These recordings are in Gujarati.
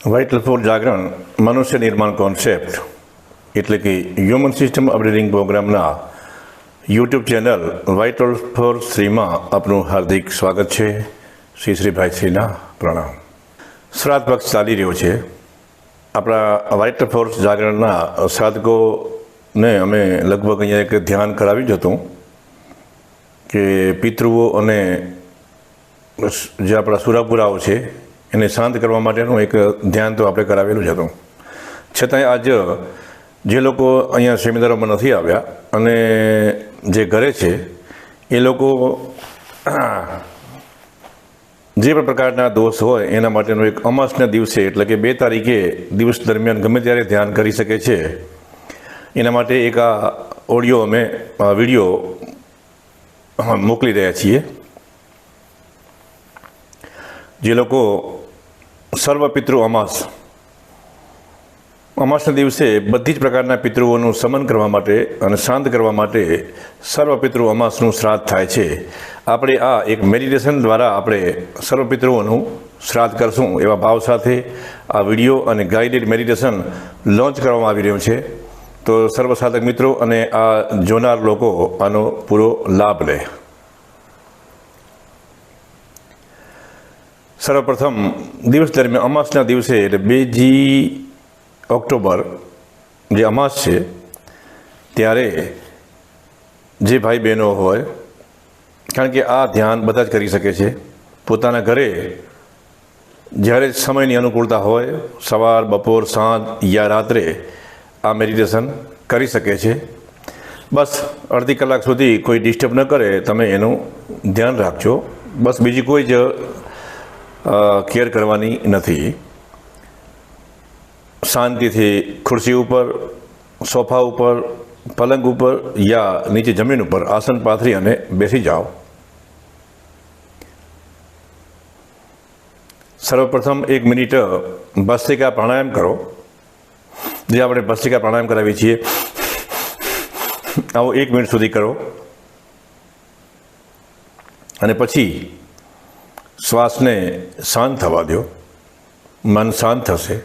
વાઇટલ ફોર જાગરણ મનુષ્ય નિર્માણ કોન્સેપ્ટ એટલે કે હ્યુમન સિસ્ટમ અપડેટિંગ પ્રોગ્રામના યુટ્યુબ ચેનલ વાઇટલ ફોર શ્રીમાં આપનું હાર્દિક સ્વાગત છે શ્રી શ્રીભાઈ શ્રીના પ્રણામ શ્રાદ્ધ પક્ષ ચાલી રહ્યો છે આપણા વાઇટલ ફોર્સ જાગરણના સાધકોને અમે લગભગ અહીંયા એક ધ્યાન કરાવી જ હતું કે પિતૃઓ અને જે આપણા સુરાપુરાઓ છે એને શાંત કરવા માટેનું એક ધ્યાન તો આપણે કરાવેલું જ હતું. છતાંય આજ જે લોકો અહીંયા સેમિનારોમાં નથી આવ્યા અને જે ઘરે છે, એ લોકો જે પણ પ્રકારના દોષ હોય એના માટેનો એક અમાસના દિવસે, એટલે કે બે તારીખે દિવસ દરમિયાન ગમે ત્યારે ધ્યાન કરી શકે છે. એના માટે એક આ ઓડિયો અમે વીડિયો મોકલી રહ્યા છીએ. જે લોકો સર્વ પિતૃ અમાસ. અમાસના દિવસે બધી જ પ્રકારના પિતૃઓનું સમન કરવા માટે અને શાંત કરવા માટે સર્વ પિતૃ અમાસનું શ્રાદ્ધ થાય છે. આપણે આ એક મેડિટેશન દ્વારા આપણે સર્વ પિતૃઓનું શ્રાદ્ધ કરશું એવા ભાવ સાથે આ વીડિયો અને ગાઈડેડ મેડિટેશન લોન્ચ કરવામાં આવી રહ્યું છે. તો સર્વ સાધક મિત્રો અને આ જોનાર લોકો આનો પૂરો લાભ લે. સર્વપ્રથમ દિવસ દરમિયાન અમાસના દિવસે, એટલે બેજી ઓક્ટોબર જે અમાસ છે, ત્યારે જે ભાઈ બહેનો હોય, કારણ કે આ ધ્યાન બધા જ કરી શકે છે, પોતાના ઘરે જ્યારે સમયની અનુકૂળતા હોય, સવાર, બપોર, સાંજ યા રાત્રે આ મેડિટેશન કરી શકે છે. બસ અડધી કલાક સુધી કોઈ ડિસ્ટર્બ ન કરે, તમે એનું ધ્યાન રાખજો. બસ બીજી કોઈ જ કેર કરવાની નથી. શાંતિથી ખુરશી ઉપર, સોફા ઉપર, પલંગ ઉપર યા નીચે જમીન ઉપર આસન પાથરી અને બેસી જાઓ. સર્વપ્રથમ એક મિનિટ ભસ્તિકા પ્રાણાયામ કરો. જે આપણે ભસ્તિકા પ્રાણાયામ કરાવીએ છીએ, આવો એક મિનિટ સુધી કરો. અને પછી શ્વાસને શાંત થવા દો મન શાંત થશે.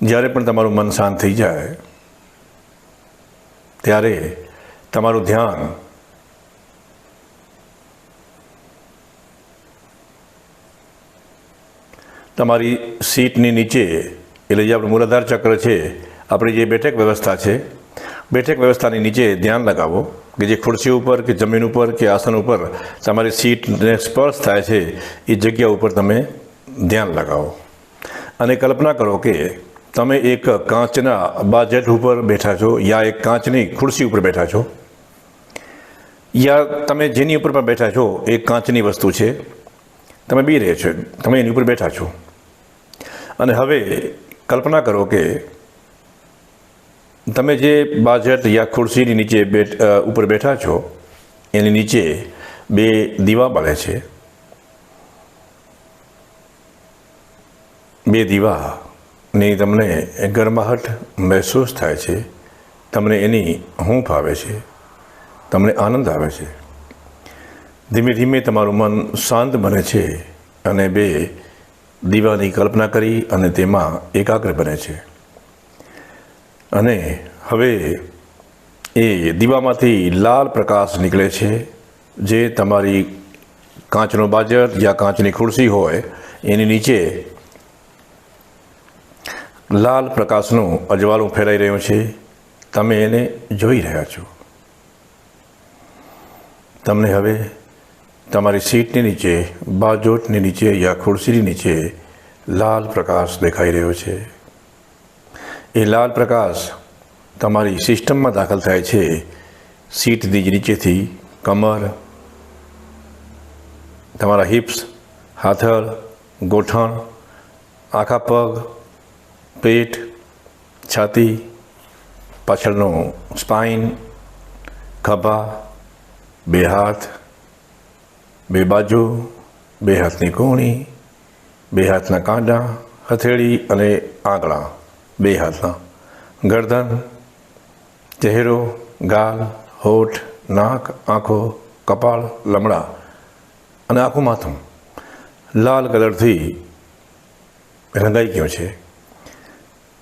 જ્યારે પણ તમારું મન શાંત થઈ જાય, ત્યારે તમારું ધ્યાન તમારી સીટની નીચે, એટલે જે આપણું મૂલાધાર ચક્ર છે, આપણી જે બેઠક વ્યવસ્થા છે બેઠક વ્યવસ્થાની નીચે ધ્યાન લગાવો કે જે ખુરશી ઉપર કે જમીન ઉપર કે આસન ઉપર તમારી સીટને સ્પર્શ થાય છે, એ જગ્યા ઉપર તમે ધ્યાન લગાવો. અને કલ્પના કરો કે તમે એક કાચના બાજેટ ઉપર બેઠા છો યા એક કાચની ખુરશી ઉપર બેઠા છો, યા તમે જેની ઉપર પણ બેઠા છો, એ કાચની વસ્તુ છે, તમે બી રહે છો, તમે એની ઉપર બેઠા છો. અને હવે કલ્પના કરો કે તમે જે બાજટ યા ખુરશીની નીચે બેઠ ઉપર બેઠા છો, એની નીચે બે દીવા બળે છે. બે દીવાની તમને ગરમાહટ મહેસૂસ થાય છે, તમને એની હૂંફ આવે છે, તમને આનંદ આવે છે. ધીમે ધીમે તમારું મન શાંત બને છે અને બે દીવાની કલ્પના કરી અને તેમાં એકાગ્ર બને છે. અને હવે એ દીવામાંથી લાલ પ્રકાશ નીકળે છે, જે તમારી કાચનો બાજર યા કાચની ખુરશી હોય, એની નીચે લાલ પ્રકાશનું અજવાળું ફેલાઈ રહ્યું છે. તમે એને જોઈ રહ્યા છો. તમને હવે તમારી સીટની નીચે, બાજોટની નીચે યા ખુરશીની નીચે લાલ પ્રકાશ દેખાઈ રહ્યો છે. એ લાલ પ્રકાશ તમારી સિસ્ટમમાં દાખલ થાય છે. સીટની જ નીચેથી કમર, તમારા હિપ્સ હાથળ, ગોઠણ, આખા પગ, પેટ, છાતી, પાછળનો સ્પાઇન ખભા, બે હાથ, બે બાજુ, બે હાથની કોણી, બે હાથના કાંડા, હથેળી અને આંગળા. બે હાથમાં ગરદન, ચહેરો, ગાલ, હોઠ, નાક, આંખો, કપાળ લમડા અને આખું માથું લાલ કલરથી રંગાઈ ગયો છે.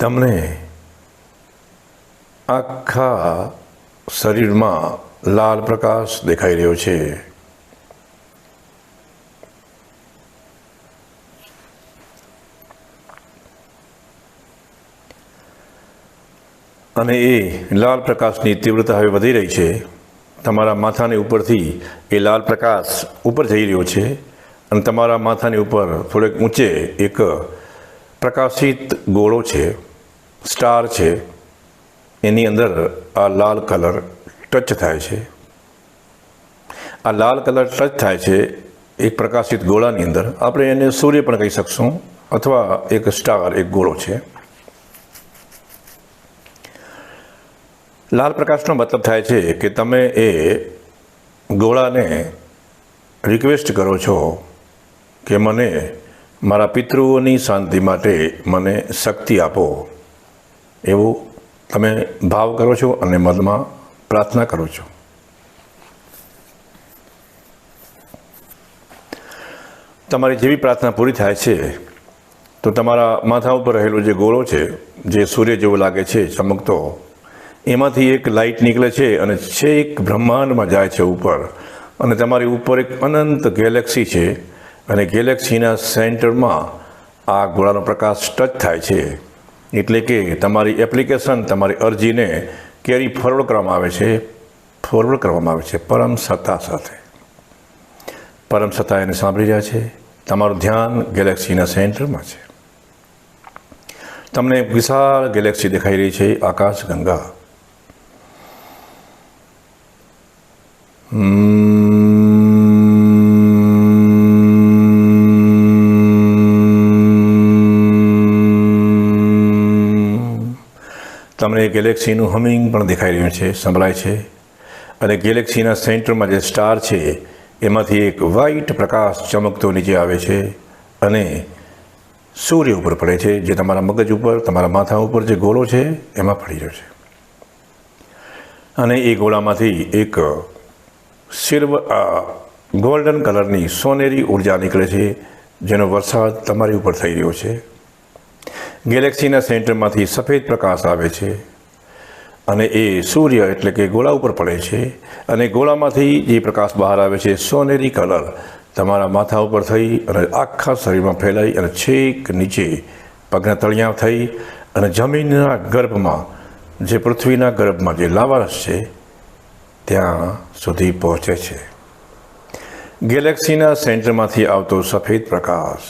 તમને આખા શરીરમાં લાલ પ્રકાશ દેખાઈ રહ્યો છે. અને એ લાલ પ્રકાશની તીવ્રતા હવે વધી રહી છે. તમારા માથાની ઉપરથી એ લાલ પ્રકાશ ઉપર જઈ રહ્યો છે અને તમારા માથાની ઉપર થોડેક ઊંચે એક પ્રકાશિત ગોળો છે, સ્ટાર છે. એની અંદર આ લાલ કલર ટચ થાય છે. આ લાલ કલર ટચ થાય છે એક પ્રકાશિત ગોળાની અંદર. આપણે એને સૂર્ય પણ કહી શકશું, અથવા એક સ્ટાર એક ગોળો છે. લાલ પ્રકાશનો મતલબ થાય છે કે તમે એ ગોળાને રિક્વેસ્ટ કરો છો કે મને મારા પિતૃઓની શાંતિ માટે મને શક્તિ આપો. એવું તમે ભાવ કરો છો અને મનમાં પ્રાર્થના કરો છો. તમારી જેવી પ્રાર્થના પૂરી થાય છે, તો તમારા માથા ઉપર રહેલો જે ગોળો છે, જે સૂર્ય જેવો લાગે છે, ચમકતો એમાંથી એક લાઇટ નીકળે છે અને છેક બ્રહ્માંડમાં જાય છે ઉપર. અને તમારી ઉપર એક અનંત ગેલેક્સી છે અને ગેલેક્સીના સેન્ટરમાં આ ગોળાનો પ્રકાશ ટચ થાય છે. એટલે કે તમારી એપ્લિકેશન, તમારી અરજીને કેરી ફોરવર્ડ કરવામાં આવે છે ફોરવર્ડ કરવામાં આવે છે પરમ સત્તા સાથે. પરમ સત્તા એને સાંભળી રહ્યા છે. તમારું ધ્યાન ગેલેક્સીના સેન્ટરમાં છે. તમને વિશાળ ગેલેક્સી દેખાઈ રહી છે આકાશ ગંગા તમને ગેલેક્સીનું હમિંગ પણ દેખાઈ રહ્યું છે, સંભળાય છે. અને ગેલેક્સીના સેન્ટરમાં જે સ્ટાર છે, એમાંથી એક વ્હાઇટ પ્રકાશ ચમકતો નીચે આવે છે અને સૂર્ય ઉપર પડે છે, જે તમારા મગજ ઉપર, તમારા માથા ઉપર જે ગોળો છે, એમાં પડી રહ્યો છે. અને એ ગોળામાંથી એક સિલ્વર ગોલ્ડન કલરની સોનેરી ઊર્જા નીકળે છે, જેનો વરસાદ તમારી ઉપર થઈ રહ્યો છે. ગેલેક્સીના સેન્ટરમાંથી સફેદ પ્રકાશ આવે છે અને એ સૂર્ય એટલે કે ગોળા ઉપર પડે છે અને ગોળામાંથી જે પ્રકાશ બહાર આવે છે, સોનેરી કલર તમારા માથા ઉપર થઈ અને આખા શરીરમાં ફેલાઈ અને છેક નીચે પગના તળિયા થઈ અને જમીનના ગર્ભમાં, જે પૃથ્વીના ગર્ભમાં જે લાવારસ છે ત્યાં સુધી પહોંચે છે. ગેલેક્સીના સેન્ટરમાંથી આવતો સફેદ પ્રકાશ,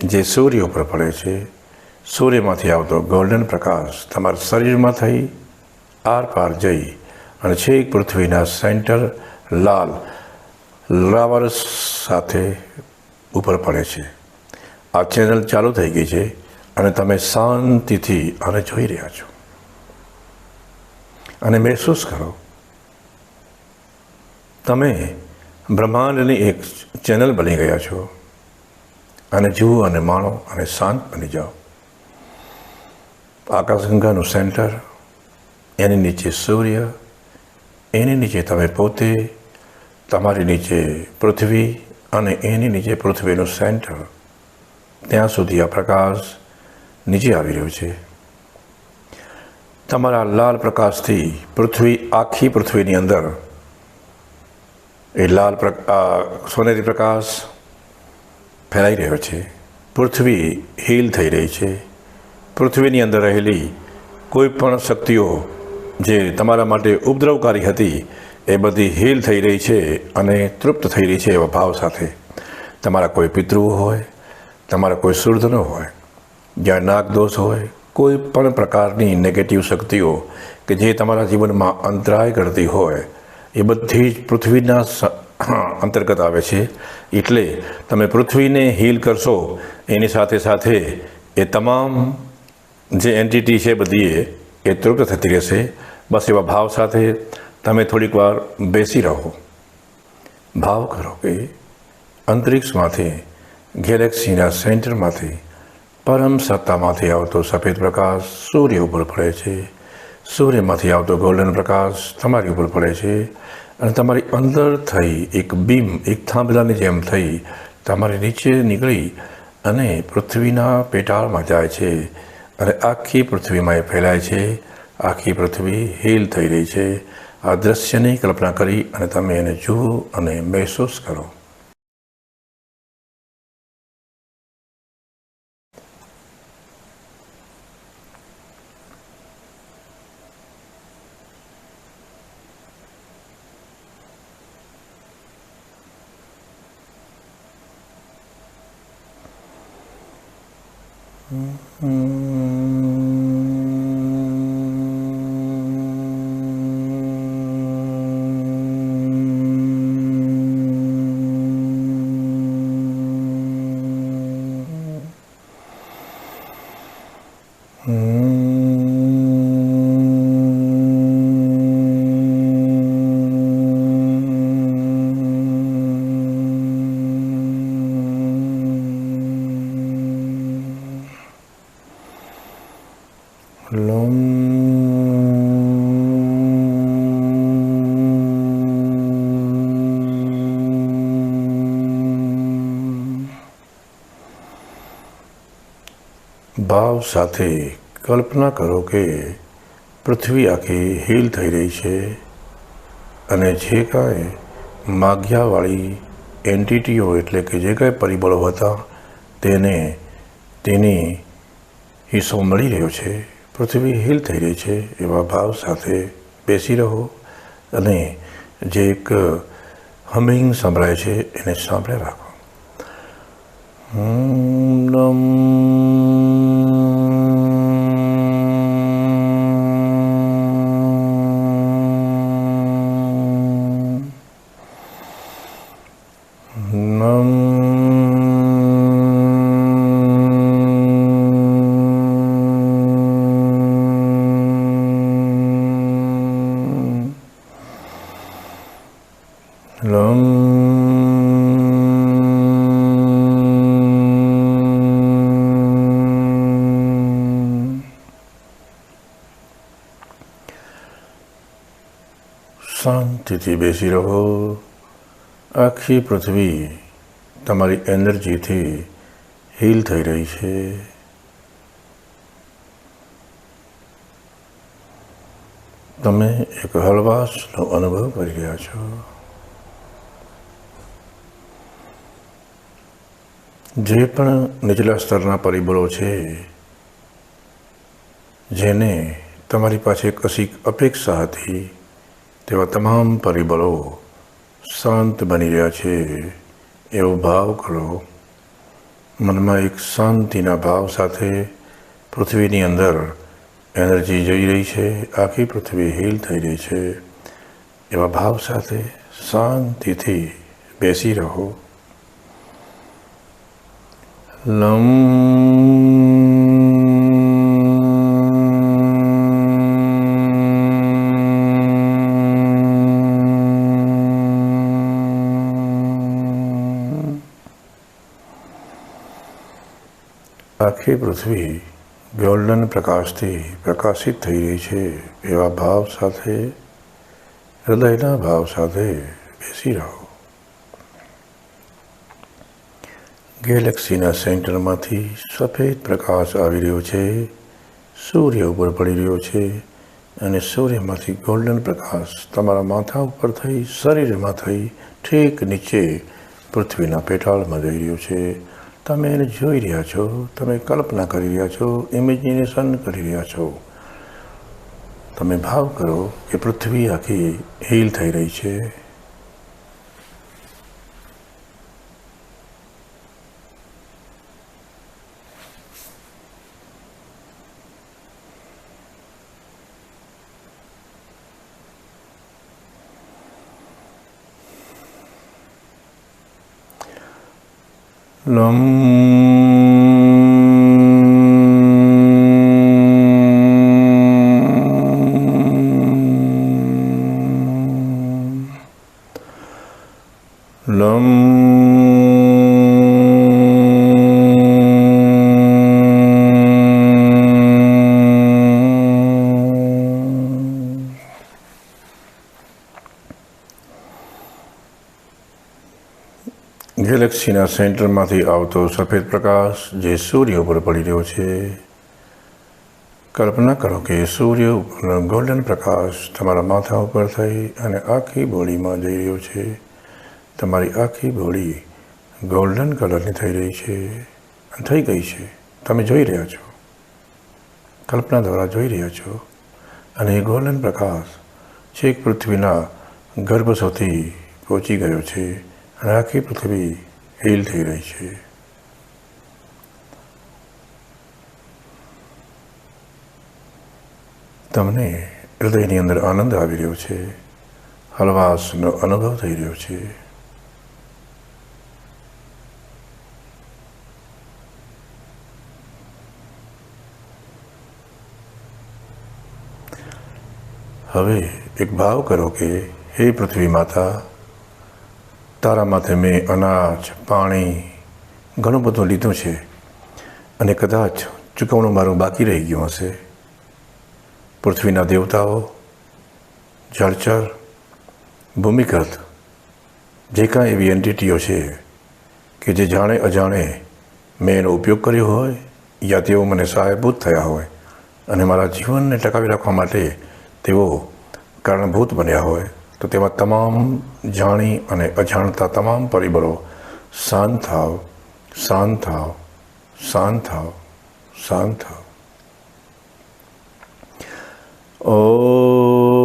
જે સૂર્ય ઉપર પડે છે, સૂર્યમાંથી આવતો ગોલ્ડન પ્રકાશ તમારા શરીરમાં થઈ આર પાર જઈ અને છેક પૃથ્વીના સેન્ટર લાલ લાવર સાથે ઉપર પડે છે. આ ચેનલ ચાલુ થઈ ગઈ છે અને તમે શાંતિથી આને જોઈ રહ્યા છો. અને મહેસૂસ કરો. તમે બ્રહ્માંડની એક ચેનલ બની ગયા છો. અને જુઓ અને માણો અને શાંત બની જાઓ. આકાશગંગાનું સેન્ટર, એની નીચે સૂર્ય, એની નીચે તમે પોતે, તમારી નીચે પૃથ્વી અને એની નીચે પૃથ્વીનું સેન્ટર. ત્યાં સુધી આ પ્રકાશ નીચે આવી રહ્યો છે. તમારા લાલ પ્રકાશથી પૃથ્વી, આખી પૃથ્વીની અંદર. એ લાલ સોનેરી પ્રકાશ ફેલાઈ રહ્યો છે. પૃથ્વી હીલ થઈ રહી છે. પૃથ્વીની અંદર રહેલી કોઈ પણ શક્તિઓ જે તમારા માટે ઉપદ્રવકારી હતી, એ બધી હીલ થઈ રહી છે અને તૃપ્ત થઈ રહી છે એવા ભાવ સાથે. તમારા કોઈ પિતૃઓ હોય, તમારા કોઈ સુરધનો હોય, જ્યાં નાગદોષ હોય કોઈ પણ પ્રકારની નેગેટિવ શક્તિઓ કે જે તમારા જીવનમાં અંતરાય કરતી હોય, એ બધી જ પૃથ્વીના અંતર્ગત આવે છે. એટલે તમે પૃથ્વીને હીલ કરશો, એની સાથે સાથે એ તમામ જે એન્ટિટી છે બધી એ તૃપ્ત થતી રહેશે. બસ એવા ભાવ સાથે તમે થોડીક વાર બેસી રહો. ભાવ કરો કે અંતરિક્ષમાંથી, ગેલેક્સીના સેન્ટરમાંથી પરમ સત્તામાંથી આવતો સફેદ પ્રકાશ સૂર્ય ઉપર પડે છે. સૂર્યમાંથી આવતો ગોલ્ડન પ્રકાશ તમારી ઉપર પડે છે. અને તમારી અંદર થઈ એક બીમ, એક થાંભલાની જેમ થઈ, તમારી નીચે નીકળી અને પૃથ્વીના પેટાળમાં જાય છે. અને આખી પૃથ્વીમાં એ ફેલાય છે. આખી પૃથ્વી હીલ થઈ રહી છે. આ દ્રશ્યની કલ્પના કરી અને તમે એને જુઓ અને મહેસૂસ કરો. Mm-hmm. ભાવ સાથે કલ્પના કરો કે પૃથ્વી આખી હીલ થઈ રહી છે અને જે કાંઈ માગ્યાવાળી એન્ટિટીઓ એટલે કે જે કાંઈ પરિબળો હતા તેને, તેની હિસ્સો મળી રહ્યો છે. પૃથ્વી હીલ થઈ રહી છે એવા ભાવ સાથે બેસી રહો અને જે એક હમિંગ સંભળાય છે એને સાંભળ્યા રાખો. હમ શાંતિથી બેસી રહો. આખી પૃથ્વી તમારી એનર્જીથી હીલ થઈ રહી છે. તમે એક હળવાશનો અનુભવ કરી રહ્યા છો. જે પણ નીચલા સ્તરના પરિબળો છે, જેને તમારી પાસે કશીક અપેક્ષા હતી તેવા તમામ પરિબળો શાંત બની રહ્યા છે, એવો ભાવ કરો. મનમાં એક શાંતિના ભાવ સાથે પૃથ્વીની અંદર એનર્જી જઈ રહી છે, આખી પૃથ્વી હીલ થઈ રહી છે. એવા ભાવ સાથે શાંતિથી બેસી રહો. લમ આખી પૃથ્વી ગોલ્ડન પ્રકાશથી પ્રકાશિત થઈ રહી છે એવા ભાવ સાથે, હૃદયના ભાવ સાથે બેસી રહો. ગેલેક્સીના સેન્ટરમાંથી સફેદ પ્રકાશ આવી રહ્યો છે, સૂર્ય ઉપર પડી રહ્યો છે અને સૂર્યમાંથી ગોલ્ડન પ્રકાશ તમારા માથા ઉપર થઈ, શરીરમાં થઈ, ઠીક નીચે પૃથ્વીના પેટાળમાં જઈ રહ્યો છે. તમે એને જોઈ રહ્યા છો, તમે કલ્પના કરી રહ્યા છો, ઇમેજિનેશન કરી રહ્યા છો. તમે ભાવ કરો કે પૃથ્વી આખી હીલ થઈ રહી છે. લમ ગેલેક્સીના સેન્ટરમાંથી આવતો સફેદ પ્રકાશ જે સૂર્ય ઉપર પડી રહ્યો છે. કલ્પના કરો કે સૂર્ય ઉપરનો ગોલ્ડન પ્રકાશ તમારા માથા ઉપર થઈ અને આખી બોડીમાં જઈ રહ્યો છે. તમારી આખી બોડી ગોલ્ડન કલરની થઈ રહી છે. થઈ ગઈ છે. તમે જોઈ રહ્યા છો. કલ્પના દ્વારા જોઈ રહ્યા છો. અને એ ગોલ્ડન પ્રકાશ છેક પૃથ્વીના ગર્ભ સુધી પહોંચી ગયો છે. આખી પૃથ્વી હીલ થઈ રહી છે. તમને હૃદયની અંદર આનંદ આવી રહ્યો છે હળવાશનો અનુભવ થઈ રહ્યો છે. હવે એક ભાવ કરો કે, હે પૃથ્વી માતા તારા માથે મેં અનાજ, પાણી ઘણું બધું લીધું છે અને કદાચ ચૂકવણું મારું બાકી રહી ગયું હશે. પૃથ્વીના દેવતાઓ, જળચર ભૂમિગત જે કાંઈ એવી એન્ટિટીઓ છે કે જે જાણે અજાણે મેં એનો ઉપયોગ કર્યો હોય યા તેઓ મને સહાયભૂત થયા હોય અને મારા જીવનને ટકાવી રાખવા માટે તેઓ કારણભૂત બન્યા હોય. તો તેમાં તમામ જાણી અને અજાણતા તમામ પરિબળો શાંત થાવ શાંત થાવ શાંત થાવ શાંત થાવ. ઓમ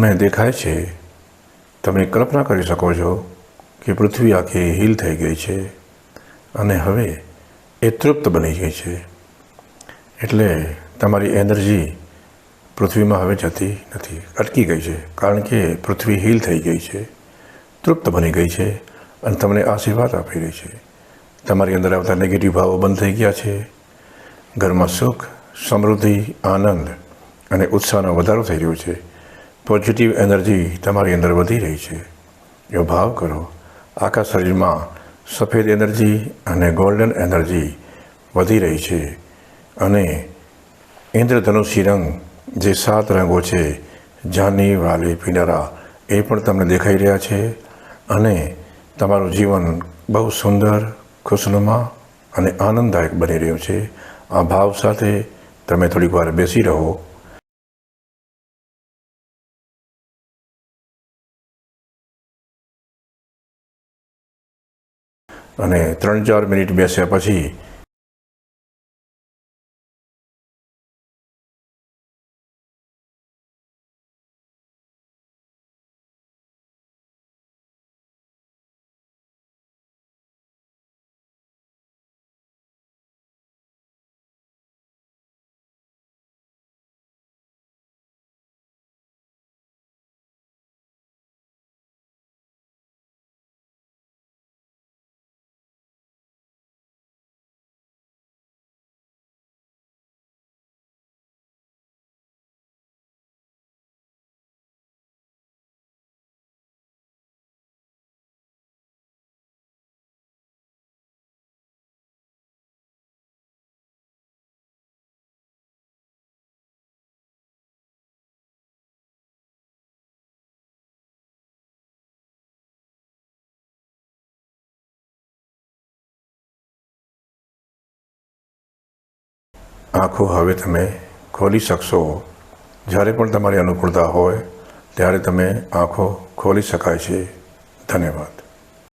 તમને દેખાય છે, તમે કલ્પના કરી શકો છો કે પૃથ્વી આખી હીલ થઈ ગઈ છે અને હવે એ તૃપ્ત બની ગઈ છે. એટલે તમારી એનર્જી પૃથ્વીમાં હવે જતી નથી, અટકી ગઈ છે, કારણ કે પૃથ્વી હીલ થઈ ગઈ છે, તૃપ્ત બની ગઈ છે અને તમને આશીર્વાદ આપી રહી છે. તમારી અંદર આવતા નેગેટિવ ભાવો બંધ થઈ ગયા છે. ઘરમાં સુખ, સમૃદ્ધિ, આનંદ અને ઉત્સાહનો વધારો થઈ રહ્યો છે. પોઝિટિવ એનર્જી તમારી અંદર વધી રહી છે. જો ભાવ કરો. આખા શરીરમાં સફેદ એનર્જી અને ગોલ્ડન એનર્જી વધી રહી છે. અને ઇન્દ્રધનુષી રંગ જે સાત રંગો છે, જાની, વાલી, પીનારા, એ પણ તમને દેખાઈ રહ્યા છે. અને તમારું જીવન બહુ સુંદર, ખુશનુમા અને આનંદદાયક બની રહ્યું છે. આ ભાવ સાથે તમે થોડીક વાર બેસી રહો. અને ત્રણ ચાર મિનિટ બેસ્યા પછી આંખો હવે તમે ખોલી શકશો. જ્યારે પણ તમારી અનુકૂળતા હોય, ત્યારે તમે આંખો ખોલી શકાય છે. ધન્યવાદ.